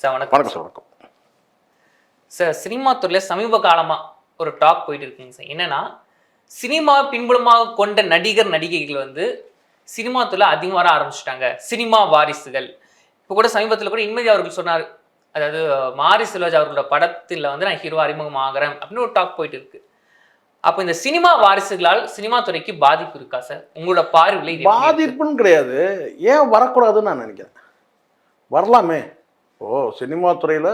Sir வணக்கம் வணக்கம் sir வணக்கம். சார் சினிமா துறையில் சமீப காலமாக ஒரு டாக் போயிட்டு இருக்குங்க சார். என்னன்னா சினிமா பின்புலமாக கொண்ட நடிகர் நடிகைகள் வந்து சினிமா துறையில் அதிகம் வர ஆரம்பிச்சிட்டாங்க. சினிமா வாரிசுகள். இப்போ கூட சமீபத்தில் கூட இன்மதி அவர்கள் சொன்னார். அதாவது மாரி செல்வராஜ் அவர்களோட படத்தில் வந்து நான் ஹீரோ அறிமுகம் ஆகிறேன் அப்படின்னு ஒரு டாக் போயிட்டு இருக்கு அப்போ இந்த சினிமா வாரிசுகளால் சினிமா துறைக்கு பாதிப்பு இருக்கா சார்? உங்களோட பார்வையில்? பாதிப்புன்னு கிடையாது. ஏன் வரக்கூடாதுன்னு நான் நினைக்கிறேன். வரலாமே. ஓ சினிமா துறையில்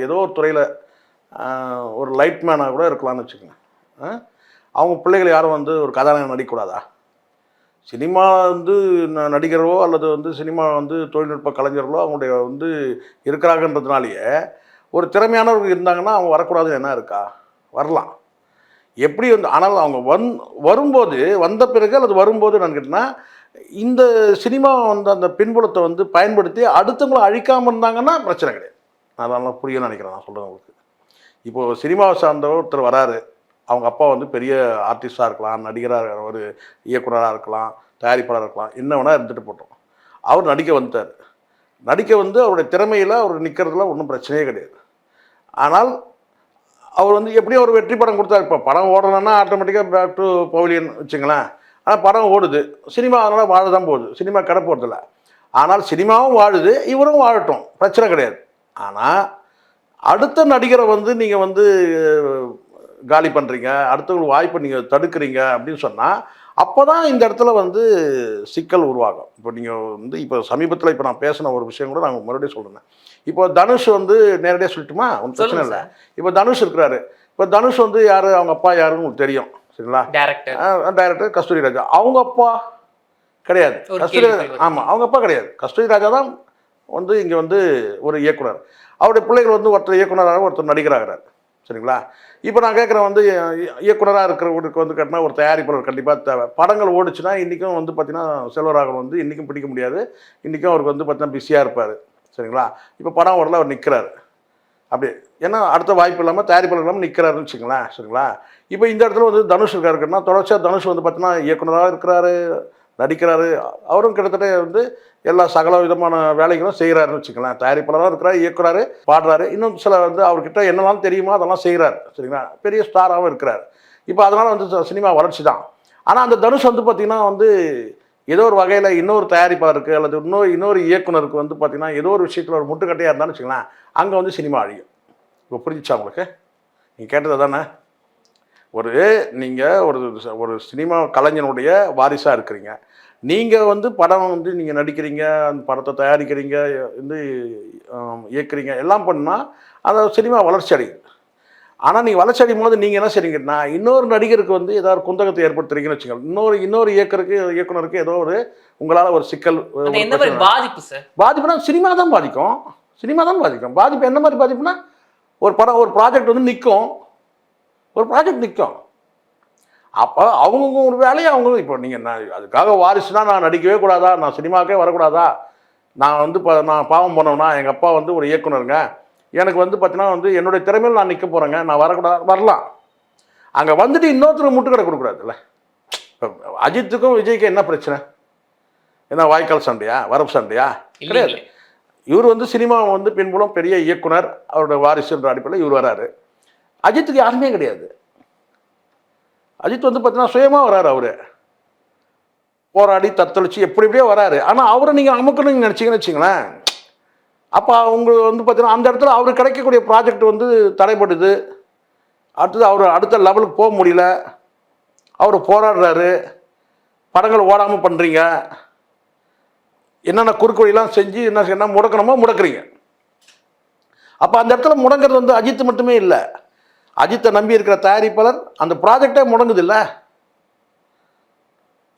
ஏதோ ஒரு துறையில் ஒரு லைட் மேனாக கூட இருக்கலாம்னு வச்சுக்கோங்க. அவங்க பிள்ளைகள் யாரும் வந்து ஒரு கதாநாயகன் நடிக்கக்கூடாதா? சினிமா வந்து ந- நடிகரோ அல்லது வந்து சினிமா வந்து தொழில்நுட்ப கலைஞர்களோ அவங்களுடைய வந்து இருக்கிறாங்கன்றதுனாலேயே ஒரு திறமையானவர்கள் இருந்தாங்கன்னா அவங்க வரக்கூடாதுன்னு என்ன இருக்கா? வரலாம். எப்படி வந்து ஆனால் அவங்க வந் வரும்போது வந்த பிறகு அல்லது வரும்போது நான் கேட்டேன்னா இந்த சினிமா வந்து அந்த பின்புலத்தை வந்து பயன்படுத்தி அடுத்தவங்களை அழிக்காமல் இருந்தாங்கன்னா பிரச்சனை கிடையாது. அதெல்லாம் புரியணும்னு நினைக்கிறேன் நான் சொல்கிறேன் உங்களுக்கு. இப்போது சினிமாவை சார்ந்த ஒருத்தர் வராரு. அவங்க அப்பா வந்து பெரிய ஆர்டிஸ்டாக இருக்கலாம் நடிகராக ஒரு இயக்குனராக இருக்கலாம் தயாரிப்பாளராக இருக்கலாம் என்ன வேணால் இருந்துட்டு போட்டோம். அவர் நடிக்க வந்துட்டார். நடிக்க வந்து அவருடைய திறமையில் அவர் நிற்கிறதுல ஒன்றும் பிரச்சனையே கிடையாது. ஆனால் அவர் வந்து எப்படியும் ஒரு வெற்றி படம் கொடுத்தாரு. இப்போ படம் ஓடலைன்னா ஆட்டோமேட்டிக்காக பேக் டு பவிலியன் வச்சுங்களேன். ஆனால் படம் ஓடுது. சினிமா அதனால் வாழ தான் போகுது. சினிமா கடை போகிறதில்ல ஆனால் சினிமாவும் வாழுது இவரும் வாழட்டும். பிரச்சனை கிடையாது. ஆனால் அடுத்த நடிகரை வந்து நீங்கள் வந்து காலி பண்ணுறீங்க அடுத்தவங்களுக்கு வாய்ப்பை நீங்கள் தடுக்கிறீங்க அப்படின்னு சொன்னால் அப்போ தான் இந்த இடத்துல வந்து சிக்கல் உருவாகும். இப்போ நீங்கள் வந்து இப்போ சமீபத்தில் இப்போ நான் பேசின ஒரு விஷயம் கூட நான் மறுபடியும் சொல்கிறேன் இப்போ தனுஷ் வந்து நேரடியாக சொல்லட்டுமா? ஒன்றும் பிரச்சனை இல்லை. இப்போ தனுஷ் இருக்கிறாரு. இப்போ தனுஷ் வந்து யார்? அவங்க அப்பா யாருன்னு உங்களுக்கு தெரியும். சரிங்களா? Director director Kasthuri Raja. அவங்க அப்பா கிடையாது. கஸ்தூரி பதில். ஆமாம் அவங்க அப்பா கிடையாது. கஸ்தூரி ராஜா தான் வந்து இங்கே வந்து ஒரு இயக்குனர். அவருடைய பிள்ளைகள் வந்து ஒருத்தர் இயக்குனராக ஒருத்தர் நடிகராகிறார். சரிங்களா? இப்போ நான் கேட்குறேன் வந்து இயக்குனராக இருக்கிறவங்களுக்கு வந்து கேட்டினா ஒரு தயாரிப்பாளர் கண்டிப்பாக தேவை. படங்கள் ஓடுச்சுன்னா இன்றைக்கும் வந்து பார்த்தீங்கன்னா செல்வராகவன் வந்து இன்றைக்கும் பிடிக்க முடியாது. இன்றைக்கும் அவருக்கு வந்து பார்த்தீங்கன்னா பிஸியாக இருப்பார். சரிங்களா? இப்போ படம் ஓடல அவர் நிற்கிறாரு அப்படி ஏன்னா அடுத்த வாய்ப்பு இல்லாமல் தயாரிப்பாளர் இல்லாமல் நிற்கிறாருன்னு வச்சுங்களேன் சரிங்களா? இப்போ இந்த இடத்துல வந்து தனுஷ் இருக்காருன்னா தொடர்ச்சியாக தனுஷ் வந்து பார்த்தீங்கன்னா இயக்குனராக இருக்கிறாரு நடிக்கிறாரு. அவரும் கிட்டத்தட்ட வந்து எல்லா சகல விதமான வேலைகளும் செய்கிறாருன்னு வச்சுக்கலாம் தயாரிப்பாளராக இருக்கிறாரு இயக்குறாரு பாடுறாரு. இன்னும் சில வந்து அவர்கிட்ட என்னெல்லாம் தெரியுமோ அதெல்லாம் செய்கிறாரு சரிங்களா? பெரிய ஸ்டாராகவும் இருக்கிறார். இப்போ அதனால் வந்து சினிமா வளர்ச்சி தான் ஆனால் அந்த தனுஷ் வந்து பார்த்திங்கன்னா வந்து ஏதோ ஒரு வகையில் இன்னொரு தயாரிப்பாளருக்கு அல்லது இன்னொரு இன்னொரு இயக்குனருக்கு வந்து பார்த்திங்கன்னா ஏதோ ஒரு விஷயத்தில் ஒரு முட்டுக்கட்டையாக இருந்தாலும் வச்சுக்கலாம் அங்கே வந்து சினிமா அழியும். இப்போ புரிஞ்சிச்சா உங்களுக்கு? நீங்கள் கேட்டது தானே ஒரு நீங்கள் ஒரு ஒரு சினிமா கலைஞனுடைய வாரிசாக இருக்கிறீங்க. நீங்கள் வந்து படம் வந்து நீங்கள் நடிக்கிறீங்க அந்த படத்தை தயாரிக்கிறீங்க வந்து இயக்குறீங்க எல்லாம் பண்ணால் அந்த சினிமா வளர்ச்சி அடையுது. ஆனால் நீங்கள் வளர்ச்சி அடையும் போது நீங்கள் என்ன செய்றீங்கன்னா இன்னொரு நடிகருக்கு வந்து ஏதாவது குந்தகத்தை ஏற்படுத்துறீங்கன்னு வச்சுக்கோங்க. இன்னொரு இன்னொரு இயக்கருக்கு இயக்குனருக்கு ஏதோ ஒரு உங்களால் ஒரு சிக்கல். பாதிப்பு சார் பாதிப்புனா சினிமா தான் பாதிக்கும். சினிமா தான் பாதிக்கும். பாதிப்பு என்ன மாதிரி பாதிப்புனா ஒரு படம் ஒரு ப்ராஜெக்ட் வந்து நிற்கும் ஒரு ப்ராஜெக்ட் நிற்கும் அப்போ அவங்கவுங்க ஒரு வேலையை அவங்க இப்போ நீங்கள் நான் அதுக்காக வாரிசுனா நான் நடிக்கவே கூடாதா? நான் சினிமாக்கே வரக்கூடாதா? நான் வந்து இப்போ நான் பாவம் போனவனா எங்கள் அப்பா வந்து ஒரு இயக்குனருங்க. எனக்கு வந்து பார்த்தீங்கன்னா வந்து என்னுடைய திறமையில் நான் நிற்க போகிறேங்க நான் வரக்கூடாது வரலாம். அங்கே வந்துட்டு இன்னொருத்தர் முட்டுக்கடை கொடுக்கூடாதுல்ல இப்போ அஜித்துக்கும் விஜய்க்கும் என்ன பிரச்சனை? என்ன வாய்க்கால் சண்டையா? வரப்பு சண்டையா? கிடையாது. இவர் வந்து சினிமா வந்து பின்புலம் பெரிய இயக்குனர். அவருடைய வாரிசுன்ற அடிப்படையில் இவர் வராரு. அஜித்துக்கு யாருமே கிடையாது. அஜித் வந்து பார்த்தீங்கன்னா சுயமாக வராரு அவரு. போராடி தத்தளிச்சு எப்படி எப்படியோ வராரு. ஆனால் அவரை நீங்கள் அமுக்கணும் நீங்கள் நினச்சிங்கன்னு வச்சுங்களேன். அப்போ அவங்க வந்து பார்த்தீங்கன்னா அந்த இடத்துல அவர் கிடைக்கக்கூடிய ப்ராஜெக்ட் வந்து தடைப்படுது அடுத்தது அவர் அடுத்த லெவலுக்கு போக முடியல. அவர் போராடுறாரு. படங்கள் ஓடாமல் பண்ணுறீங்க என்னென்ன குறுக்கு வழியெல்லாம் செஞ்சு என்ன என்ன முடக்கணுமோ முடக்கிறீங்க. அப்போ அந்த இடத்துல முடங்கிறது வந்து அஜித் மட்டுமே இல்லை. அஜித்தை நம்பி இருக்கிற தயாரிப்பாளர் அந்த ப்ராஜெக்டே முடங்குது இல்லை.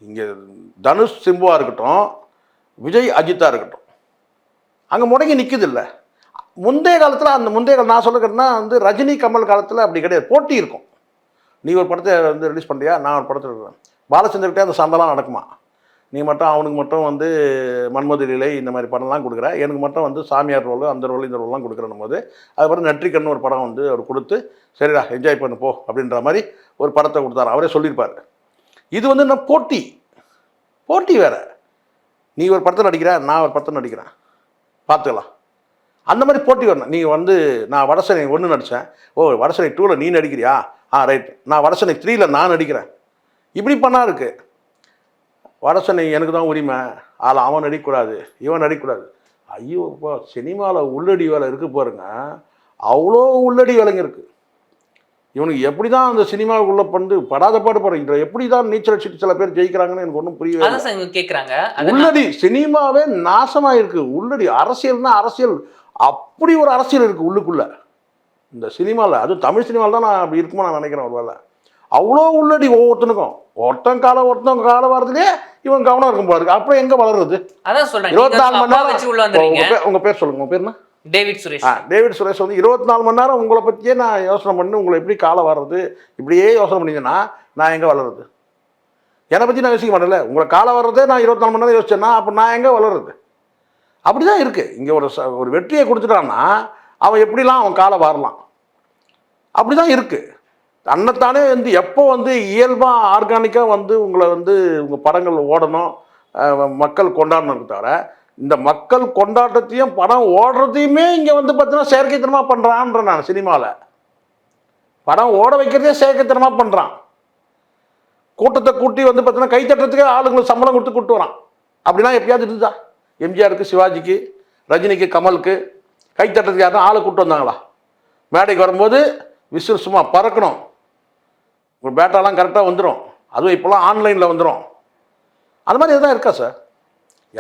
இங்கே தனுஷ் சிம்புவாக இருக்கட்டும் விஜய் அஜித்தாக இருக்கட்டும். அங்கே முடங்கி நிற்குது இல்லை முந்தைய காலத்தில் அந்த முந்தைய காலம் நான் சொல்லுறேன்னா வந்து ரஜினி கமல் காலத்தில் அப்படி கிடையாது. போட்டி இருக்கும். நீ ஒரு படத்தை வந்து ரிலீஸ் பண்ணுறியா நான் ஒரு படத்தில் இருக்கிறேன் பண்றேன். பாலச்சந்தர்கிட்டே அந்த சந்தெல்லாம் நடக்குமா? நீ மட்டும் அவனுக்கு மட்டும் வந்து மன்மது லீலை இந்த மாதிரி படம்லாம் கொடுக்குற. எனக்கு மட்டும் வந்து சாமியார் ரோல் அந்த ரோல் இந்த ரோல்லாம் கொடுக்குறனும் போது அதுக்கப்புறம் நெற்றிக்கண்ணு ஒரு படம் வந்து அவர் கொடுத்து சரிடா என்ஜாய் பண்ணு போ அப்படின்ற மாதிரி ஒரு படத்தை கொடுத்தாரு. அவரே சொல்லியிருப்பார். இது வந்து நான் போட்டி? போட்டி வேறு. நீ ஒரு படத்தில் நடிக்கிற நான் ஒரு படத்தில் நடிக்கிறேன். பார்த்துக்கலாம். அந்த மாதிரி போட்டி வரணும். நீங்கள் வந்து நான் வடசனை ஒன்று நடித்தேன் ஓ வடசனை டூவில் நீ நடிக்கிறியா? ஆ ரைட் நான் வடசனை த்ரீயில் நான் நடிக்கிறேன். இப்படி பண்ணா இருக்குது வடசனை எனக்கு தான் உரிமை. அதில் அவன் நடிக்கக்கூடாது இவன் நடிக்கக்கூடாது. ஐயோ இப்போ சினிமாவில் உள்ளடி வேலை இருக்கு பாருங்க. அவ்வளோ உள்ளடி வேலைங்க இருக்குது இவனுக்கு எப்படி தான் அந்த சினிமாவுக்குள்ளே வந்து படாத பாடு பாடுற எப்படி தான் நீச்சல் அடிச்சுட்டு சில பேர் ஜெயிக்கிறாங்கன்னு எனக்கு ஒன்றும் கேக்குறாங்க. அது உள்ளடி சினிமாவே நாசமா இருக்கு உள்ளடி அரசியல்னா அரசியல். அப்படி ஒரு அரசியல் இருக்கு உள்ளுக்குள்ள. இந்த சினிமாவில் அதுவும் தமிழ் சினிமாவில் தான் நான் அப்படி இருக்குமா நான் நினைக்கிறேன் ஒரு வேலை அவ்வளோ உள்ளடி ஒவ்வொருத்தனுக்கும். ஒருத்தன் காலம் ஒருத்தன் காலம் வரதுலேயே இவன் கவனம் இருக்கும் போல இருக்கு. அப்புறம் எங்க வளருது அதான் சொல்றேன். இருபத்தி நாலு மணி நேரம் உங்க பேர் உங்க பேர் சொல்லுங்க. உங்க பேர் என்ன? டேவிட் சுரேஷ். ஆ டேவிட் சுரேஷ் வந்து இருபத்தி நாலு மணி நேரம் உங்களை பற்றியே நான் யோசனை பண்ணி உங்களை எப்படி காலை வர்றது இப்படியே யோசனை பண்ணிங்கன்னா நான் எங்கே வளருது? என்னை பற்றி நான் யோசிக்க மாட்டேன்ல. உங்களை காலை வர்றதே நான் இருபத்தி நாலு மணி நேரம் யோசிச்சேன்னா அப்போ நான் எங்கே வளருது? அப்படி தான் இருக்குது இங்கே ஒரு ச ஒரு வெற்றியை கொடுத்துட்டான்னா அவன் எப்படிலாம் அவன் காலை வரலாம்? அப்படி தான் இருக்குது அன்னத்தானே வந்து எப்போ வந்து இயல்பாக ஆர்கானிக்காக வந்து உங்களை வந்து உங்கள் படங்கள் ஓடணும் மக்கள் கொண்டாடணும் தவிர இந்த மக்கள் கொண்டாட்டத்தையும் படம் ஓடுறதையுமே இங்கே வந்து பார்த்தீங்கன்னா செயற்கைத்தனமாக பண்ணுறான்ற நான் சினிமாவில் படம் ஓட வைக்கிறதே செயற்கைத்தனமாக பண்ணுறான் கூட்டத்தை கூட்டி வந்து பார்த்தீங்கன்னா கைத்தட்டுறதுக்கே ஆளுங்களுக்கு சம்பளம் கொடுத்து கூட்டு வரான். அப்படின்னா எப்பயாவது இருந்ததா? எம்ஜிஆருக்கு சிவாஜிக்கு ரஜினிக்கு கமலுக்கு கைத்தட்டுறதுக்கு யாரும் ஆளை கூட்டு வந்தாங்களா? மேடைக்கு வரும்போது விசில் சும்மா பறக்கணும். ஒரு பேட்டாலாம் கரெக்டாக வந்துடும் அதுவும் இப்போலாம் ஆன்லைனில் வந்துடும் அது மாதிரி எதுதான் இருக்கா சார்?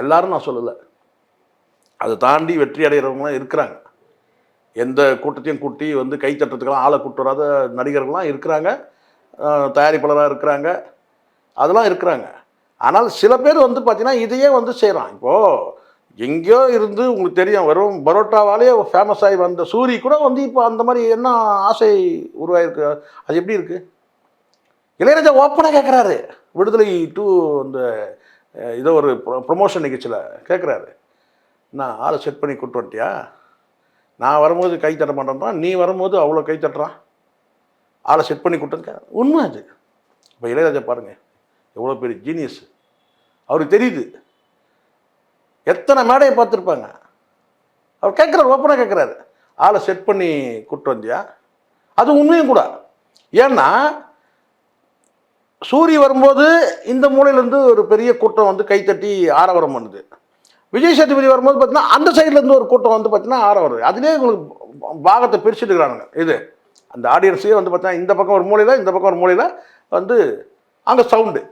எல்லாரும் நான் சொல்லலை. அதை தாண்டி வெற்றி அடைகிறவங்களாம் இருக்கிறாங்க. எந்த கூட்டத்தையும் கூட்டி வந்து கை தட்டுறதுக்கெல்லாம் ஆளை கூட்டு வராத நடிகர்கள்லாம் இருக்கிறாங்க. தயாரிப்பாளராக இருக்கிறாங்க. அதெல்லாம் இருக்கிறாங்க. ஆனால் சில பேர் வந்து பார்த்தீங்கன்னா இதையே வந்து செய்கிறான் இப்போது எங்கேயோ இருந்து உங்களுக்கு தெரியும் வெறும் பரோட்டாவாலே ஃபேமஸ் ஆகி வந்த சூரி கூட வந்து இப்போ அந்த மாதிரி என்ன ஆசை உருவாயிருக்கு? அது எப்படி இருக்குது இளையராஜா ஓப்பனாக கேட்குறாரு விடுதலை டூ அந்த இதோ ஒரு ப்ரொமோஷன் நிகழ்ச்சியில் கேட்குறாரு நான் ஆளை செட் பண்ணி கூட்டு வந்துட்டியா? நான் வரும்போது கை தட்ட மாட்டேன்றான் நீ வரும்போது அவ்வளோ கை தட்டுறான் ஆளை செட் பண்ணி கூட்டு உண்மை அது. இப்போ இளையராஜா பாருங்கள் எவ்வளோ பெரிய ஜீனியஸ் அவருக்கு தெரியுது. எத்தனை மேடையை பார்த்துருப்பாங்க? அவர் கேட்குறாரு ஓப்பனாக கேட்குறாரு. ஆளை செட் பண்ணி கூப்பிட்டு வந்தியா அது உண்மையும் கூட. ஏன்னா சூரிய வரும்போது இந்த மூலையிலேருந்து ஒரு பெரிய கூட்டம் வந்து கைத்தட்டி ஆரவரம் பண்ணுது. விஜய் சேதுபதி வரும்போது பார்த்தீங்கன்னா அந்த சைட்லேருந்து ஒரு கூட்டம் வந்து பார்த்தீங்கன்னா ஆரவாரம் அதுலேயே உங்களுக்கு பாகத்தை பிரிச்சுட்டு இருக்கிறானுங்க இது. அந்த ஆடியன்ஸையே வந்து பார்த்தீங்கன்னா இந்த பக்கம் ஒரு மூலையில் இந்த பக்கம் ஒரு மூலையில் வந்து அங்கே சவுண்டு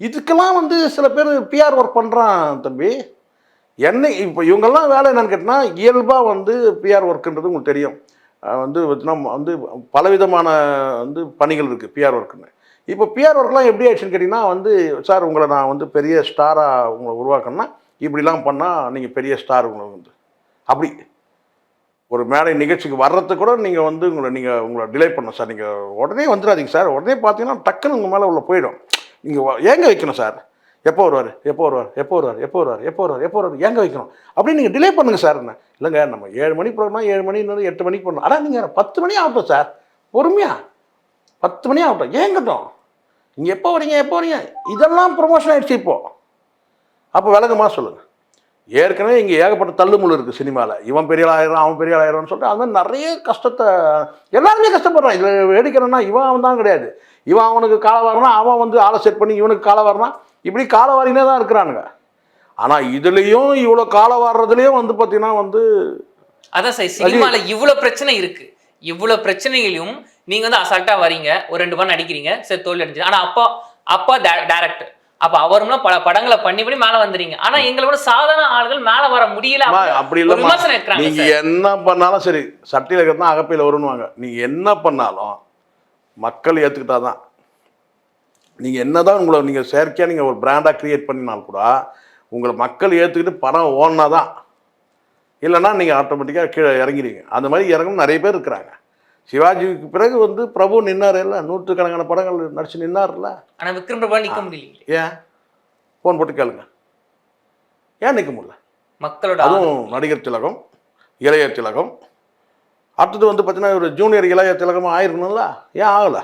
இதுக்கெல்லாம் வந்து சில பேர் பிஆர் ஒர்க் பண்ணுறான் தம்பி. என்ன இப்போ இவங்கெல்லாம் வேலை என்னன்னு கேட்டால் இயல்பாக வந்து பிஆர் ஒர்க்குன்றது உங்களுக்கு தெரியும். வந்து நம்ம வந்து பலவிதமான வந்து பணிகள் இருக்குது பிஆர் ஒர்க்குன்னு இப்போ பிஆர் ஒர்க்லாம் எப்படி ஆயிடுச்சுன்னு கேட்டிங்கன்னா வந்து சார் உங்களை நான் வந்து பெரிய ஸ்டாராக உங்களை உருவாக்கணும்னா இப்படிலாம் பண்ணால் நீங்கள் பெரிய ஸ்டார் உங்களுக்கு வந்து. அப்படி ஒரு மேடை நிகழ்ச்சிக்கு வர்றதுக்கு கூட நீங்கள் வந்து உங்களை நீங்கள் உங்களை டிலே பண்ணணும் சார். நீங்கள் உடனே வந்துடாதீங்க சார். உடனே பார்த்தீங்கன்னா டக்குன்னு உங்கள் மேலே உள்ள போயிடும். நீங்கள் ஏங்க வைக்கணும் சார்? எப்போ வருவார்? எப்போ வருவார்? எப்போ வருவார்? எப்போ வருவார்? எப்போ வருவார்? எப்போ வருவார்? ஏங்க வைக்கணும்? அப்படின்னு நீங்கள் டிலே பண்ணுங்கள் சார் என்ன? இல்லைங்க நம்ம ஏழு மணி ப்ரோக்ராம் ஏழு மணி இன்னொரு எட்டு மணிக்கு போகணும் ஆனால் நீங்கள் பத்து மணி ஆகட்டும் சார். பொறுமையா. பத்து மணி ஆகட்டும். ஏங்கட்டும். நீங்கள் எப்போ வரீங்க எப்போ வரீங்க? இதெல்லாம் ப்ரொமோஷன் ஆயிடுச்சு இப்போது அப்போ விலகுமா சொல்லுங்கள் ஏற்கனவே இங்கே ஏகப்பட்ட தள்ளுமுள்ளு இருக்குது சினிமாவில் இவன் பெரிய ஆயிரம் அவன் பெரிய ஆயிரம்னு சொல்லிட்டு அது மாதிரி நிறைய கஷ்டத்தை எல்லாருமே கஷ்டப்படுறான். இதில் வேடிக்கிறன்னா இவன் அவன் தான் கிடையாது. இவன் அவனுக்கு காலை வரனா அவன் வந்து ஆளை செட் பண்ணி இவனுக்கு காலை வரனா இப்படி காலை வாரினே தான் இருக்கிறானுங்க. ஆனால் இதுலேயும் இவ்வளோ காலை வர்றதுலேயும் வந்து பார்த்தீங்கன்னா வந்து அதான் சார் சினிமால இவ்வளவு பிரச்சனை இருக்கு. இவ்வளவு பிரச்சனைகளையும் நீங்க வந்து அசால்ட்டா வரீங்க ஒரு ரெண்டு படம் நடிக்கிறீங்க. சரி தோல்வி அடைஞ்சு. ஆனா அப்பா அப்பா டேரக்டர். அப்ப அவரும்லாம் பல படங்களை பண்ணி பண்ணி மேல வந்துறீங்க. ஆனா எங்களோட சாதாரண ஆள்கள் மேல வர முடியல அப்படி இல்லைம்மா. விமர்சனம் நீங்க என்ன பண்ணாலும் சரி சட்டையில் இருக்கிறது தான் அகப்பையில் வருவாங்க நீங்க என்ன பண்ணாலும் மக்கள் ஏற்றுக்கிட்டாதான் நீங்க என்னதான் உங்களை நீங்க செயற்கையா நீங்க ஒரு பிராண்டா கிரியேட் பண்ணினால் கூட உங்களை மக்கள் ஏற்றுக்கிட்டு படம் ஓடினா தான் இல்லைன்னா நீங்கள் ஆட்டோமேட்டிக்காக கீழே இறங்கிறீங்க அந்த மாதிரி இறங்கணும் நிறைய பேர் இருக்கிறாங்க. சிவாஜிக்கு பிறகு வந்து பிரபு நின்னார் இல்லை நூற்றுக்கணக்கான படங்கள் நடிச்சு நின்னார்ல ஆனா விக்ரம் பிரபா நிக்க முடியல ஏன்? ஃபோன் போட்டு கேளுங்க. ஏன் நிற்க முடியல? மக்களோட அதுவும் நடிகர் திலகம் இளைய திலகம். அடுத்தது வந்து பார்த்தீங்கன்னா ஒரு ஜூனியர் இளைய திலகமாக ஆயிருக்கணும்ல? ஏன் ஆகலை?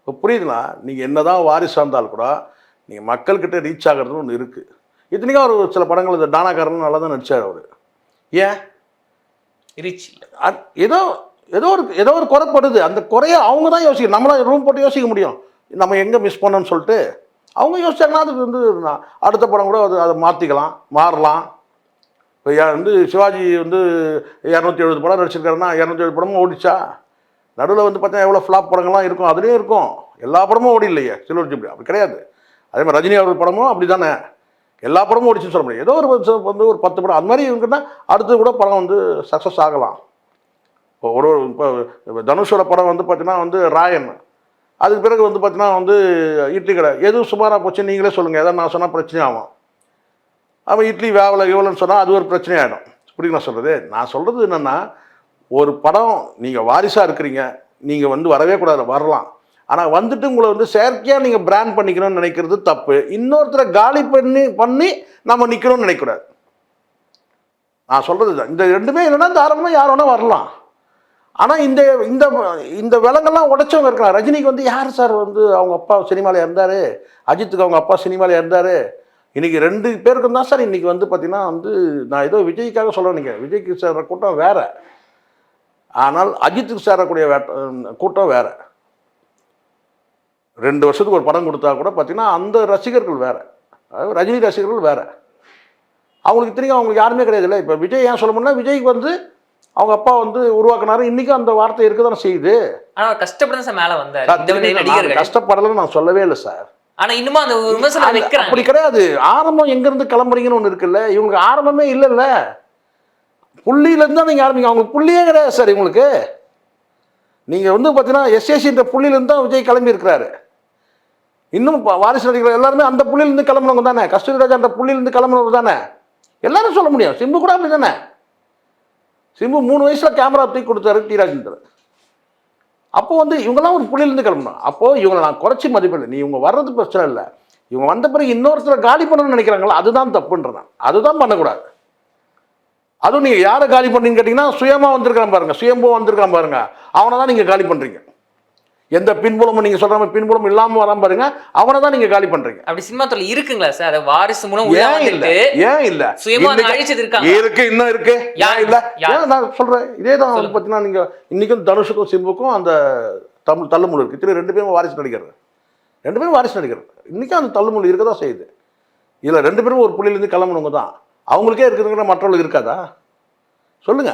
இப்போ புரியுதுங்களா? நீங்கள் என்னதான் வாரிசா இருந்தாலும் கூட நீங்கள் மக்கள்கிட்ட ரீச் ஆகிறது ஒன்று இருக்குது இத்தனைக்கும் அவர் சில படங்கள் இந்த டானாக்காரன் நல்லா தான் நடிச்சார் அவர். ஏன்? ரீச் இல்ல. ஏதோ ஏதோ ஒரு ஏதோ ஒரு குறைப்படுது அந்த குறைய அவங்க தான் யோசிக்கணும். நம்மளாம் ரூம் போட்டு யோசிக்க முடியும். நம்ம எங்கே மிஸ் பண்ணோம்னு சொல்லிட்டு அவங்க யோசிச்சாங்கன்னா அதுக்கு வந்து நான் அடுத்த படம் கூட அது அதை மாற்றிக்கலாம் மாறலாம். இப்போ வந்து சிவாஜி வந்து இரநூத்தி எழுபது படம் நடிச்சிருக்காருன்னா இரநூத்தி எழுபது படமும் ஓடிச்சா? நடுவில் வந்து பார்த்தீங்கன்னா எவ்வளோ ஃப்ளாப் படங்கள்லாம் இருக்கும். அதுலேயும் இருக்கும். எல்லா படமும் ஓடி இல்லையே. சிலர் அப்படி கிடையாது. அதே மாதிரி ரஜினி அவர்கள் படமும் அப்படி தானே எல்லா படமும் ஓடிச்சுன்னு சொல்ல முடியாது. ஏதோ ஒரு வந்து ஒரு பத்து படம். அந்த மாதிரி இருக்குன்னா அடுத்து கூட படம் வந்து சக்ஸஸ் ஆகலாம். ஒரு ஒரு இப்போ தனுஷோட படம் வந்து பார்த்தீங்கன்னா வந்து ராயன். அதுக்கு பிறகு வந்து பார்த்தீங்கன்னா வந்து இட்லி கடை. எது சுமாராக போச்சு நீங்களே சொல்லுங்கள் எதாவது நான் சொன்னால் பிரச்சனை ஆகும். அவன் இட்லி வேவலை எவ்வளோன்னு சொன்னால் அது ஒரு பிரச்சனை ஆகிடும் புரியுது நான் சொல்கிறது நான் சொல்கிறது என்னென்னா ஒரு படம் நீங்கள் வாரிசாக இருக்கிறீங்க. நீங்கள் வந்து வரவே கூடாது வரலாம். ஆனால் வந்துட்டு உங்களை வந்து செயற்கையாக நீங்கள் பிராண்ட் பண்ணிக்கணும்னு நினைக்கிறது தப்பு. இன்னொருத்தரை காலி பண்ணி பண்ணி நம்ம நிற்கணும்னு நினைக்கக்கூடாது நான் சொல்கிறது தான் இந்த ரெண்டுமே என்னென்னா தாராளமாக யார் வேணால் வரலாம். ஆனால் இந்த இந்த இந்த விலங்கெல்லாம் உடைச்சவங்க இருக்கலாம். ரஜினிக்கு வந்து யார் சார் வந்து அவங்க அப்பா சினிமாவில் இருந்தார் அஜித்துக்கு அவங்க அப்பா சினிமாவில் இருந்தார் இன்றைக்கி ரெண்டு பேருக்கும் தான் சார் இன்றைக்கி வந்து பார்த்திங்கன்னா வந்து நான் ஏதோ விஜய்க்காக சொல்ல நினைக்கிறேன். விஜய்க்கு சேர்ற கூட்டம் வேறு. ஆனால் அஜித்துக்கு சேரக்கூடிய கூட்டம் வேறு. ரெண்டு வருஷத்துக்கு ஒரு படம் கொடுத்தா கூட பார்த்திங்கன்னா அந்த ரசிகர்கள் வேறு. அதாவது ரஜினி ரசிகர்கள் வேறு. அவங்களுக்கு தெரியும் அவங்களுக்கு யாருமே கிடையாதுல்ல இப்போ விஜய் ஏன் சொல்ல விஜய்க்கு வந்து அவங்க அப்பா வந்து உருவாக்குனாரு. இன்றைக்கும் அந்த வார்த்தை இருக்க தானே செய்யுது. ஆனா அவர் கஷ்டப்பட்டு சார் மேல வந்தாரு. நான் நடிகர்கள். கஷ்டப்படலைன்னு நான் சொல்லவே இல்லை சார். ஆனா இன்னுமா அந்த விமர்சனம் அப்படி கிடையாது. ஆரம்பம் எங்கேருந்து கிளம்புறீங்கன்னு ஒன்று இருக்குல்ல. இவங்களுக்கு ஆரம்பமே இல்லைல்ல. புள்ளியிலேருந்து தான் நீங்கள் ஆரம்பிங்க. அவங்களுக்கு புள்ளியே கிடையாது சார் இவங்களுக்கு. நீங்கள் வந்து பார்த்தீங்கன்னா எஸ்எஸ்சின்ற புள்ளியிலேருந்து தான் விஜய் கிளம்பி இருக்கிறாரு இன்னும் வாரிசு நடிகர்கள் எல்லாருமே அந்த புள்ளியிலேருந்து கிளம்புனவங்க தானே. கஸ்தூரி ராஜா அந்த புள்ளியிலேருந்து கிளம்புனவங்க தானே. எல்லாரும் சொல்ல முடியும். சிம்பு கூட அப்படி தானே சிம்பு மூணு வயசில் கேமரா தூக்கி கொடுத்தாரு டி ராஜேந்தர் அப்போ வந்து இவங்கெல்லாம் ஒரு புள்ளியிலேருந்து கிளம்பணும் அப்போது இவங்களை நான் குறைச்சி மதிப்பில்லை நீ இவங்க வர்றது பிரச்சனை இல்லை. இவங்க வந்த பிறகு இன்னொருத்தரை காலி பண்ணணும்னு நினைக்கிறாங்களா? அதுதான் தப்புன்றான் அதுதான் பண்ணக்கூடாது. அதுவும் நீங்கள் யாரை காலி பண்ணீங்கன்னு கேட்டிங்கன்னா சுயமாக வந்திருக்கான் பாருங்கள் சுயம்போ வந்திருக்கான் பாருங்கள் அவனை தான் நீங்கள் காலி பண்ணுறீங்க எந்த பின்புலமும் நீங்கள் சொல்கிற மாதிரி பின்புலம் இல்லாமல் வராம பாருங்க அவனை தான் நீங்கள் காலி பண்ணுறீங்க அப்படி சினிமா துறை இருக்குங்களா சார்? அது வாரிசு மூலம் ஏன் இல்ல ஏன் இல்ல? சுயமா அழிச்சது இருக்காங்க இருக்கு இன்னும் இருக்கு? ஏன் இல்ல? ஏன் நான் சொல்றேன்? இதே தான் வந்து சொல்லுங்க. பார்த்தீங்கன்னா நீங்க இன்னைக்கும் தனுஷுக்கும் சிம்புக்கும் அந்த தமிழ் தள்ளுமுள் இருக்கு. இத்தனை ரெண்டு பேரும் வாரிசு நடிகர் ரெண்டு பேரும் வாரிசு நடிகர் இன்னைக்கும் அந்த தள்ளுமுள் இருக்க தான் செய்யுது. இதுல ரெண்டு பேரும் ஒரு புள்ளியிலேருந்து கிளம்புனவங்க தான். அவங்களுக்கே இருக்குதுங்கிற மற்றவங்களுக்கு இருக்காதா? சொல்லுங்க.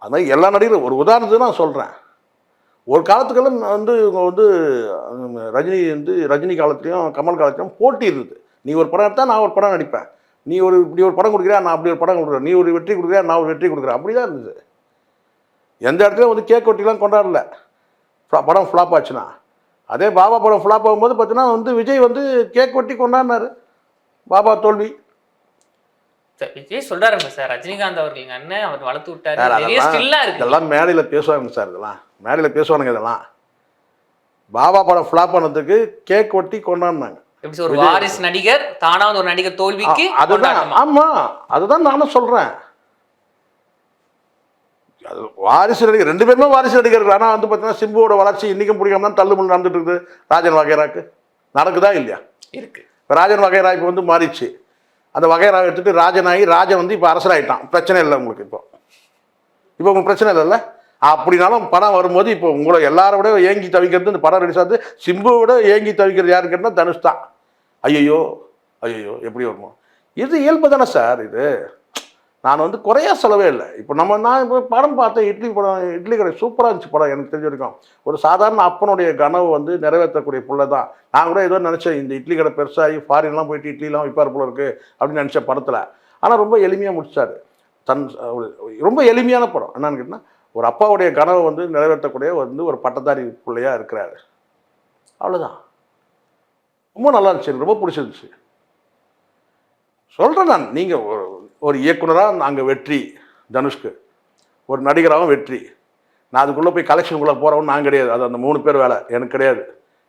அது மாதிரி எல்லா நடிகரும் ஒரு உதாரணத்துக்கு நான் சொல்றேன். ஒரு காலத்துக்கெல்லாம் வந்து இவங்க வந்து ரஜினி வந்து ரஜினி காலத்துலேயும் கமல் காலத்துலையும் போட்டி இருந்தது. நீ ஒரு படம் எடுத்தால் நான் ஒரு படம் நடிப்பேன். நீ ஒரு இப்படி ஒரு படம் கொடுக்குறியா நான் அப்படி ஒரு படம் கொடுக்குறேன். நீ ஒரு வெற்றி கொடுக்குறியா நான் ஒரு வெற்றி கொடுக்குறேன். அப்படி தான் இருந்தது. எந்த இடத்துலையும் வந்து கேக் வெட்டிலாம் கொண்டாடல. படம் ஃப்ளாப் ஆச்சுன்னா. அதே பாபா படம் ஃப்ளாப் ஆகும்போது பார்த்தீங்கன்னா வந்து விஜய் வந்து கேக் ஒட்டி கொண்டாடினார். பாபா தோல்வி. விஜய் சொல்றாருங்க சார். ரஜினிகாந்த் அவர்கள் அண்ணன் அவர் வளர்த்து விட்டாரு. சார், நிறைய அதெல்லாம் ஸ்டில்லா இருக்கு. இதெல்லாம் மேடையில் பேசுவாங்க சார் இதெல்லாம். மேடையில் பேசுவானுங்க இதெல்லாம். பாபா படம் ஃப்ளாப் பண்ணதுக்கு கேக் வெட்டி கொண்டாடினாங்க. எப்படி ஒரு வாரிசு நடிகர் தானா ஒரு நடிகர் தோல்விக்கு அதுதான்? ஆமா. அதுதான் நானும் சொல்றேன். அது வாரிசு நடிகர் ரெண்டு பேருமே வாரிசு நடிகர்கள். ஆனால் வந்து பார்த்தீங்கன்னா சிம்புவோட வளர்ச்சி இன்னைக்கும் பிடிக்காம தான் தள்ளுமுள் நடந்துட்டு இருக்குது. ராஜன் வகைராக்கு. நடக்குதா இல்லையா? இருக்கு. ராஜன் வகைரா இப்போ வந்து மாறிடுச்சு. அந்த வகையராக எடுத்துகிட்டு ராஜன் ஆகி ராஜன் வந்து இப்போ அரசராகிட்டான் பிரச்சனை இல்லை உங்களுக்கு இப்போ. இப்போ உங்களுக்கு பிரச்சனை இல்லைல்ல? அப்படினாலும் படம் வரும்போது இப்போ உங்களை எல்லாரை விட ஏங்கி தவிக்கிறது இந்த படம் ரிலீஸ் ஆகுது. சிம்புவை விட ஏங்கி தவிக்கிறது யாரு கேட்டால் தனுஷ் தான். ஐயோ ஐயோ எப்படி வருமோ. இது இயல்பு தானே சார் இது? நான் வந்து குறையா சொல்லவே இல்லை. இப்போ நம்ம நான் இப்போ படம் பார்த்தேன் இட்லி படம் இட்லி கடை சூப்பராக இருந்துச்சு படம் எனக்கு தெரிஞ்ச வரைக்கும். ஒரு சாதாரண அப்பனுடைய கனவு வந்து நிறைவேற்றக்கூடிய பிள்ளை தான். நான் கூட ஏதோ நினச்சேன் இந்த இட்லி கடை பெருசாகி ஃபாரின்லாம் போயிட்டு இட்லிலாம் விற்பார் போல இருக்கு அப்படின்னு நினச்ச படத்தில். ஆனால் ரொம்ப எளிமையாக முடித்தார் தன் ரொம்ப எளிமையான படம். என்னன்னு கேட்டால் ஒரு அப்பாவுடைய கனவை வந்து நிறைவேற்றக்கூடிய வந்து ஒரு பட்டதாரி பிள்ளையாக இருக்கிறாரு. அவ்வளோதான் ரொம்ப நல்லா இருந்துச்சு எனக்கு ரொம்ப பிடிச்சிருந்துச்சு. சொல்கிறேன் நான். நீங்கள் ஒரு ஒரு இயக்குனராக நாங்கள் வெற்றி தனுஷ்க்கு. ஒரு நடிகராகவும் வெற்றி. நான் அதுக்குள்ளே போய் கலெக்ஷனுக்குள்ளே போகிறவன் நான் கிடையாது. அது அந்த மூணு பேர் வேலை. எனக்கு கிடையாது.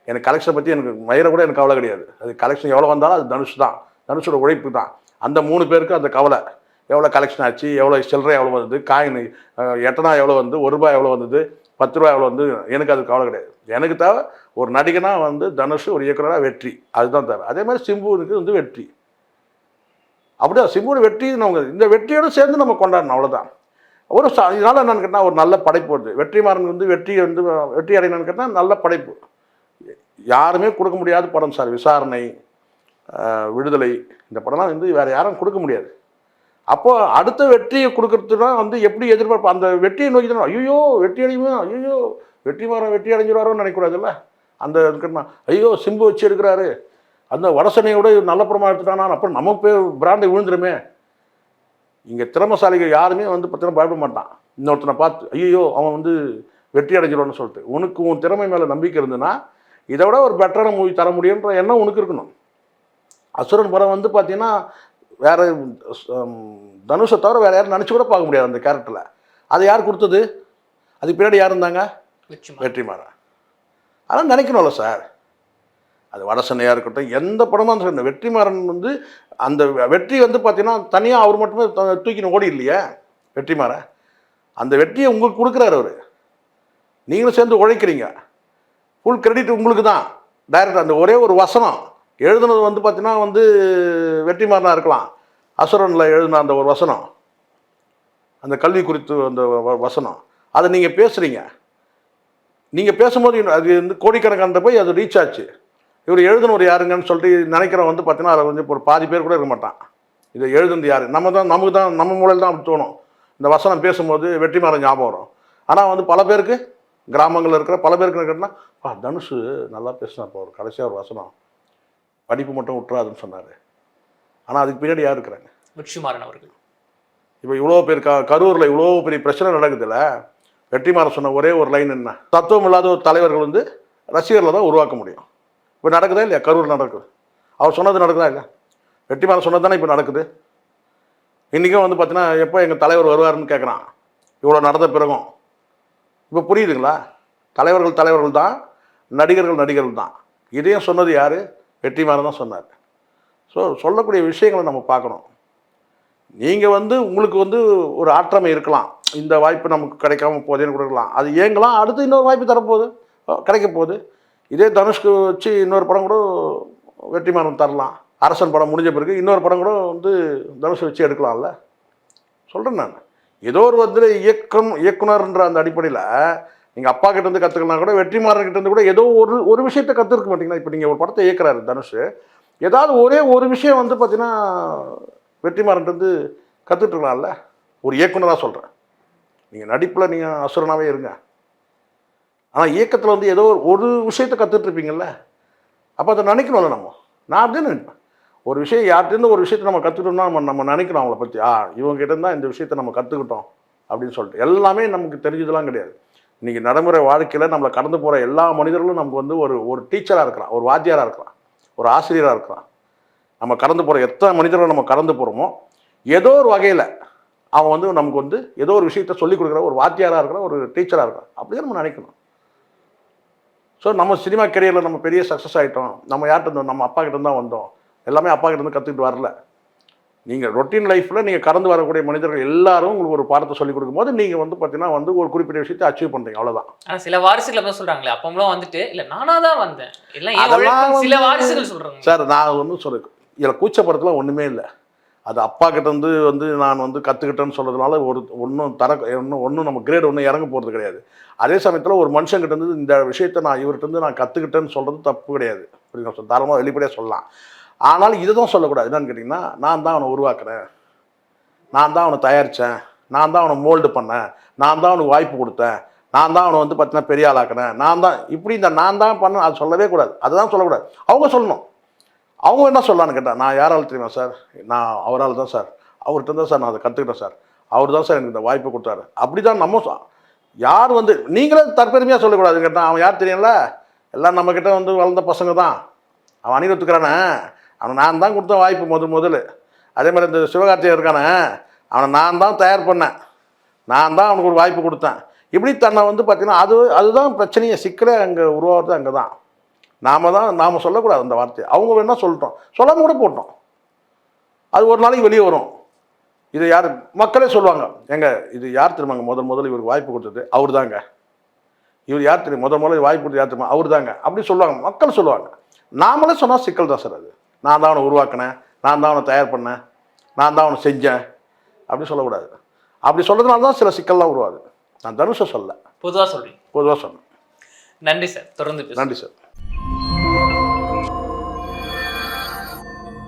எனக்கு கலெக்ஷனை பற்றி எனக்கு மயிரை கூட எனக்கு கவலை கிடையாது. அது கலெக்ஷன் எவ்வளோ வந்தாலும் அது தனுஷ் தான். தனுஷோட உழைப்பு தான். அந்த மூணு பேருக்கு அந்த கவலை. எவ்வளோ கலெக்ஷன் ஆச்சு எவ்வளோ சில்லறை எவ்வளோ வந்தது காயின் எட்டனா எவ்வளோ வந்து ஒரு ரூபாய் எவ்வளோ வந்தது பத்து ரூபாய் எவ்வளோ வந்து எனக்கு அது கவலை கிடையாது. எனக்கு தேவை ஒரு நடிகனாக வந்து தனுஷ் ஒரு இயக்குனராக வெற்றி. அதுதான் தேவை. அதே மாதிரி சிம்புவுக்கு வந்து வெற்றி. அப்படியே சிம்புவோட வெற்றி அவங்க இந்த வெற்றியோடு சேர்ந்து நம்ம கொண்டாடணும் அவ்வளோதான் ஒரு இதனால் இதனால என்னன்னு கேட்டால் ஒரு நல்ல படைப்பு வருது. வெற்றிமாறன் வந்து வெற்றி வந்து வெற்றி அடையணும்னு கேட்டால் நல்ல படைப்பு. யாருமே கொடுக்க முடியாத படம் சார். விசாரணை விடுதலை இந்த படம்லாம் வந்து வேறு யாரும் கொடுக்க முடியாது. அப்போது அடுத்த வெற்றியை கொடுக்கறதுனா வந்து எப்படி எதிர்பார்ப்பு அந்த வெற்றியை நோக்கி தான். ஐயோ வெற்றி அடையுமா? ஐயோ வெற்றி மாறன் வெற்றி அடைஞ்சிருவாரோன்னு நினைக்கூடாதுல்ல அந்த இதுக்குன்னா, ஐயோ சிம்பு வச்சு எடுக்கிறாரு. அந்த வடசனையோட நல்ல படமாக எடுத்துட்டானா? அப்புறம் பேர் பிராண்டு விழுந்துருமே. இங்கே திறமசாலிகள் யாருமே வந்து பார்த்தீங்கன்னா பயப்பட மாட்டான். இன்னொருத்தனை பார்த்து ஐயோ அவன் வந்து வெற்றி அடைஞ்சிருவான்னு சொல்லிட்டு. உனக்கு உன் திறமை மேலே நம்பிக்கை இருந்ததுன்னா இதை விட ஒரு பெட்டரான மூவி தர முடியுன்ற எண்ணம் உனக்கு இருக்கணும். அசுரன் படம் வந்து பார்த்தீங்கன்னா வேற தனுஷை தவிர வேற யாரும் நினச்சி கூட பார்க்க முடியாது அந்த கேரக்டரில் அது யார் கொடுத்தது? அதுக்கு பின்னாடி யார் இருந்தாங்க? வெற்றிமாறன். அதெல்லாம் நினைக்கணும்ல சார். அது வடசனையாக இருக்கட்டும் எந்த படமாக இருந்தாலும் வெற்றிமாறன் வந்து அந்த வெற்றி வந்து பார்த்தீங்கன்னா தனியாக அவர் மட்டுமே த- தூக்கின்னு ஓடி இல்லையே வெற்றிமாறன். அந்த வெற்றியை உங்களுக்கு கொடுக்குறாரு அவர். நீங்களும் சேர்ந்து உழைக்கிறீங்க. ஃபுல் கிரெடிட் உங்களுக்கு தான் டைரக்டர் அந்த ஒரே ஒரு வசனம். எழுதுனது வந்து பார்த்தீங்கன்னா வந்து வெற்றிமாறனாக இருக்கலாம். அசுரனில் எழுதின அந்த ஒரு வசனம். அந்த கல்வி குறித்து அந்த வ- வசனம். அதை நீங்கள் பேசுகிறீங்க நீங்கள் பேசும்போது அது வந்து கோடிக்கணக்கான போய் அது ரீச் ஆச்சு. இவர் எழுதுனவர் யாருங்கன்னு சொல்லிட்டு நினைக்கிறவன் வந்து பார்த்தீங்கன்னா அதில் வந்து இப்போ ஒரு பாதி பேர் கூட இருக்க மாட்டான். இதை எழுதுனது யார்? நம்ம தான் நமக்கு தான் நம்ம மூலையில் தான் அப்படி தோணும். இந்த வசனம் பேசும்போது வெற்றிமாறன் ஞாபகம் வரும். ஆனால் வந்து பல பேருக்கு கிராமங்களில் இருக்கிற பல பேருக்கு என்ன பா தனுஷு நல்லா பேசினார் ஒரு கடைசியாக ஒரு வசனம். படிப்பு மட்டும் விட்டுறாதுன்னு சொன்னார். ஆனால் அதுக்கு பின்னாடி யார் இருக்கிறாங்க? வெற்றிமாறன் அவர்கள். இப்போ இவ்வளோ பேர் க கரூரில் இவ்வளோ பெரிய பிரச்சனை நடக்குதுல்ல வெற்றிமாறன் சொன்ன ஒரே ஒரு லைன் என்ன? தத்துவம் இல்லாத ஒரு தலைவர்கள் வந்து ரசிகர்களை தான் உருவாக்க முடியும். இப்போ நடக்குதா இல்லையா? கரூர் நடக்குது. அவர் சொன்னது நடக்குதா இல்லையா? வெற்றிமாறன் சொன்னது தானே இப்போ நடக்குது? இன்றைக்கும் வந்து பார்த்தீங்கன்னா எப்போ எங்கள் தலைவர் வருவாருன்னு கேட்குறான் இவ்வளோ நடந்த பிறகும். இப்போ புரியுதுங்களா? தலைவர்கள் தலைவர்கள் தான் நடிகர்கள் நடிகர்கள் தான். இதையும் சொன்னது யார்? வெற்றிமாறன் தான் சொன்னார். ஸோ சொல்லக்கூடிய விஷயங்களை நம்ம பார்க்கணும். நீங்கள் வந்து உங்களுக்கு வந்து ஒரு ஆற்றமை இருக்கலாம். இந்த வாய்ப்பு நமக்கு கிடைக்காம போதேன்னு கொடுக்கலாம் அது ஏங்கலாம் அடுத்து இன்னொரு வாய்ப்பு தரப்போகுது. கிடைக்க போகுது. இதே தனுஷ்க்கு வச்சு இன்னொரு படம் கூட வெற்றிமாறன் தரலாம். அரசன் படம் முடிஞ்ச பிறகு இன்னொரு படம் கூட வந்து தனுஷ் வச்சு எடுக்கலாம்ல. சொல்கிறேன் நான். ஏதோ ஒரு வந்து இயக்கம் இயக்குனர்ன்ற அந்த அடிப்படையில் நீங்கள் அப்பா கிட்டேருந்து கற்றுக்கலாம் கூட வெற்றிமாறன் கூட ஏதோ ஒரு ஒரு விஷயத்தை கற்றுருக்க மாட்டிங்கன்னா இப்போ நீங்கள் ஒரு படத்தை இயக்குறாரு தனுஷ். ஏதாவது ஒரே ஒரு விஷயம் வந்து பார்த்தீங்கன்னா வெற்றிமாறன்ட்டு கற்றுட்ருக்கலாம்ல ஒரு இயக்குனராக சொல்கிறேன் நீங்கள் நடிப்பில் நீங்கள் அசுரனாகவே இருங்க. ஆனால் இயக்கத்தில் வந்து ஏதோ ஒரு- விஷயத்தை கற்றுட்ருப்பீங்கள்ல அப்போ அதை நினைக்கணும்ல நம்ம. நான் அப்படியே நினைப்பேன். ஒரு விஷயம் யார்கிட்டேருந்து ஒரு விஷயத்தை நம்ம கற்றுக்கிட்டோம்னா நம்ம நம்ம நினைக்கிறோம் அவங்கள பற்றி ஆ இவங்ககிட்ட தான் இருந்தால் இந்த விஷயத்தை நம்ம கற்றுக்கிட்டோம் அப்படின்னு சொல்லிட்டு. எல்லாமே நமக்கு தெரிஞ்சதெல்லாம் கிடையாது. இன்றைக்கி நடைமுறை வாழ்க்கையில் நம்மளை கடந்து போகிற எல்லா மனிதர்களும் நமக்கு வந்து ஒரு ஒரு டீச்சராக இருக்கலாம் ஒரு வாத்தியாராக இருக்கலாம் ஒரு ஆசிரியராக இருக்கலாம். நம்ம கடந்து போகிற எத்தனை மனிதர்கள் நம்ம கடந்து போகிறோமோ ஏதோ ஒரு வகையில் அவன் வந்து நமக்கு வந்து ஏதோ ஒரு விஷயத்த சொல்லிக் கொடுக்குற ஒரு வாத்தியாராக இருக்கிற ஒரு டீச்சராக இருக்கிறான் அப்படியே நம்ம நினைக்கணும். ஸோ நம்ம சினிமா கெரியரில் நம்ம பெரிய சக்ஸஸ் ஆகிட்டோம் நம்ம யார்கிட்ட இருந்தோம்? நம்ம அப்பா கிட்ட தான் வந்தோம். எல்லாமே அப்பா கிட்ட இருந்து கற்றுக்கிட்டு வரல. நீங்கள் ரொட்டீன் லைஃப்பில் நீங்கள் கடந்து வரக்கூடிய மனிதர்கள் எல்லாரும் உங்களுக்கு ஒரு பாடத்தை சொல்லிக் கொடுக்கும்போது நீங்கள் வந்து பார்த்தீங்கன்னா வந்து ஒரு குறிப்பிட்ட விஷயத்தை அச்சீவ் பண்ணுறீங்க அவ்வளோதான் ஆனா சில வாரிசுகள் அப்படி சொல்றாங்களே. அப்பமெல்லாம் வந்துட்டு இல்ல நானா தான் வந்தேன். எல்லாம் சில வாரிசுகள் சொல்றாங்க. சார் நான் வந்து சொல்ல இதில் கூச்சப்படுறதுலாம் ஒன்றுமே இல்லை. அது அப்பா கிட்ட வந்து நான் வந்து கற்றுக்கிட்டேன்னு சொல்கிறதுனால ஒரு ஒன்றும் தர ஒன்றும் ஒன்றும் நம்ம கிரேட் ஒன்றும் இறங்க போகிறது கிடையாது. அதே சமயத்தில் ஒரு மனுஷங்கிட்ட இருந்து இந்த விஷயத்தை நான் இவர்கிட்ட இருந்து நான் கற்றுக்கிட்டேன்னு சொல்கிறது தப்பு கிடையாது. புரியுங்க தாராளமாக வெளிப்படையாக சொல்லலாம். ஆனால் இதை தான் சொல்லக்கூடாது. என்னன்னு கேட்டிங்கன்னா நான் தான் அவனை உருவாக்குறேன். நான் தான் அவனை தயாரித்தேன் நான் தான் அவனை மோல்டு பண்ணேன். நான் தான் அவனுக்கு வாய்ப்பு கொடுத்தேன். நான் தான் அவனை வந்து பார்த்தீங்கன்னா பெரிய ஆளாக்குனேன் நான் தான் இப்படி இந்த நான் தான் பண்ண அது சொல்லவே கூடாது. அதுதான் சொல்லக்கூடாது. அவங்க சொல்லணும். அவங்க என்ன சொல்லலான்னு கேட்டால் நான் யாரால் தெரியுமா சார்? நான் அவரால் தான் சார். அவர்கிட்ட தான் சார் நான் அதை கற்றுக்கிட்டேன் சார். அவர் தான் சார் எனக்கு இந்த வாய்ப்பு கொடுத்தாரு. அப்படி தான் நம்ம யார் வந்து நீங்களே தற்பெருமையாக சொல்லக்கூடாது கேட்டால் அவன் யார் தெரியும்ல? எல்லாம் நம்மக்கிட்ட வந்து வளர்ந்த பசங்க தான். அவன் அணிவத்துக்கிறானே அவனை நான் தான் கொடுத்த வாய்ப்பு முதல். முதல்ல அதே மாதிரி இந்த சிவகார்த்திகேயன் இருக்கானே அவனை நான் தான் தயார் பண்ணேன். நான் தான் அவனுக்கு ஒரு வாய்ப்பு கொடுத்தேன். இப்படி தன்னை வந்து பார்த்திங்கன்னா அது அதுதான் பிரச்சனையை. சிக்கலே அங்கே உருவாகிறது அங்கே தான் நாம தான் நாம் சொல்லக்கூடாது அந்த வார்த்தையை. அவங்க வேணால் சொல்லிட்டோம். சொல்லாம கூட போட்டோம் அது ஒரு நாளைக்கு வெளியே வரும். இது யார்? மக்களே சொல்லுவாங்க. ஏங்க இது யார் தெரியுமாங்க? முதல் முதல்ல இவருக்கு வாய்ப்பு கொடுத்தது? அவர் தாங்க இவர் யார் தெரியும்? முதல் முதல்ல வாய்ப்பு கொடுத்தது யார் தெரியுமா? அவர் தாங்க அப்படி சொல்லுவாங்க. மக்கள் சொல்லுவாங்க. நாமளே சொன்னால் சிக்கல் தான் சார் அது. நான் தான் அவனை உருவாக்கினேன். நான் தான் அவனை தயார் பண்ணேன். நான் தான் அவனை செஞ்சேன். அப்படி சொல்லக்கூடாது. அப்படி சொல்கிறதுனால தான் சில சிக்கல்லாம் உருவாகுது. நான் தனுஷை சொல்ல பொதுவா சொல்றீங்க. பொதுவாக சொன்னேன். நன்றி சார். தொடர்ந்து. நன்றி சார்.